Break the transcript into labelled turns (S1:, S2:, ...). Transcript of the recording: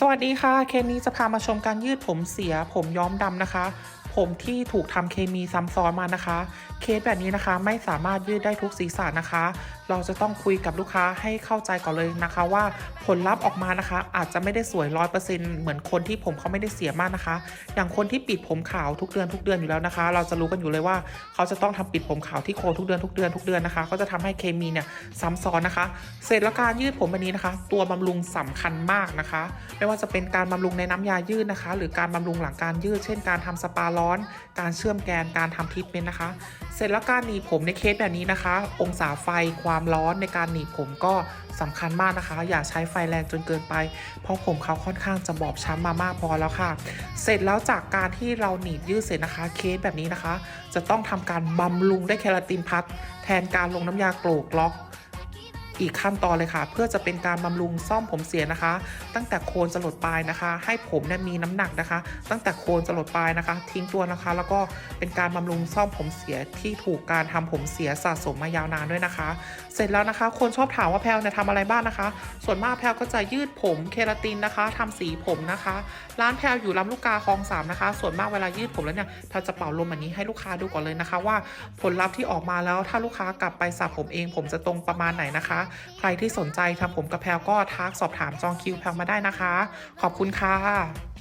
S1: สวัสดีค่ะ เคนี้จะพามาชมการยืดผมเสียผมย้อมดำนะคะ ผมที่ถูกทำเคมีซ้ำซ้อนมานะคะ เคสแบบนี้นะคะไม่สามารถยืดได้ทุกศีรษะนะคะ เราจะต้องคุยกับลูกค้าให้เข้าใจก่อนเลยนะคะ ว่าผลลัพธ์ออกมานะคะ อาจจะไม่ได้สวยร้อยเปอร์เซ็นต์เหมือนคนที่ผมเขาไม่ได้เสียมากนะคะ อย่างคนที่ปิดผมขาวทุกเดือนทุกเดือนอยู่แล้วนะคะ เราจะรู้กันอยู่เลยว่าเขาจะต้องทำปิดผมขาวที่โคนทุกเดือนทุกเดือนทุกเดือนนะคะ ก็จะทำให้เคมีเนี่ยซ้ำซ้อนนะคะ เสร็จแล้วการยืดผมแบบนี้นะคะ ตัวบำรุงสำคัญมากนะคะ ไม่ว่าจะเป็นการบำรุงในน้ำยายืดนะคะ หรือการบำรุงหลังการยืด เช่น การทำสปาลอร้อน การเชื่อมแกนการทำทรีทเมนต์นะคะ เสร็จแล้วการหนีผมในเคสแบบนี้นะคะ องศาไฟความร้อนในการหนีผมก็สำคัญมากนะคะ อย่าใช้ไฟแรงจนเกินไป เพราะผมเขาค่อนข้างจะบอบช้ำมามากพอแล้วค่ะ เสร็จแล้วจากการที่เราหนีบยืดเสร็จนะคะ เคสแบบนี้นะคะ จะต้องทำการบำรุงด้วยเคราตินพัทแทนการลงน้ำยาโกรกล็อก อีกขั้นตอนเลยค่ะ เพื่อจะเป็นการบำรุงซ่อมผมเสียนะคะ ตั้งแต่โคนจรดปลายนะคะ ให้ผมเนี่ยมีน้ำหนักนะคะ ตั้งแต่โคนจรดปลายนะคะ ทิ้งตัวนะคะ แล้วก็เป็นการบำรุงซ่อมผมเสียที่ถูกการทำผมเสียสะสมมายาวนานด้วยนะคะ เสร็จแล้วนะคะ คนชอบถามว่าแพลวเนี่ยทำอะไรบ้างนะคะ ส่วนมากแพลวก็จะยืดผมเคราตินนะคะทำสีผมนะคะ ร้านแพลวอยู่ลำลูกกาคลองสามนะคะ ส่วนมากเวลายืดผมแล้วเนี่ยแพลวจะเป่าลมแบบนี้ให้ลูกค้าดูก่อนเลยนะคะ ว่าผลลัพธ์ที่ออกมาแล้วถ้าลูกค้ากลับไปสระผมเอง ผมจะตรงประมาณไหนนะคะใครที่สนใจทำผมกับแพลวก็ทักสอบถามจองคิวแพลวมาได้นะคะ ขอบคุณค่ะ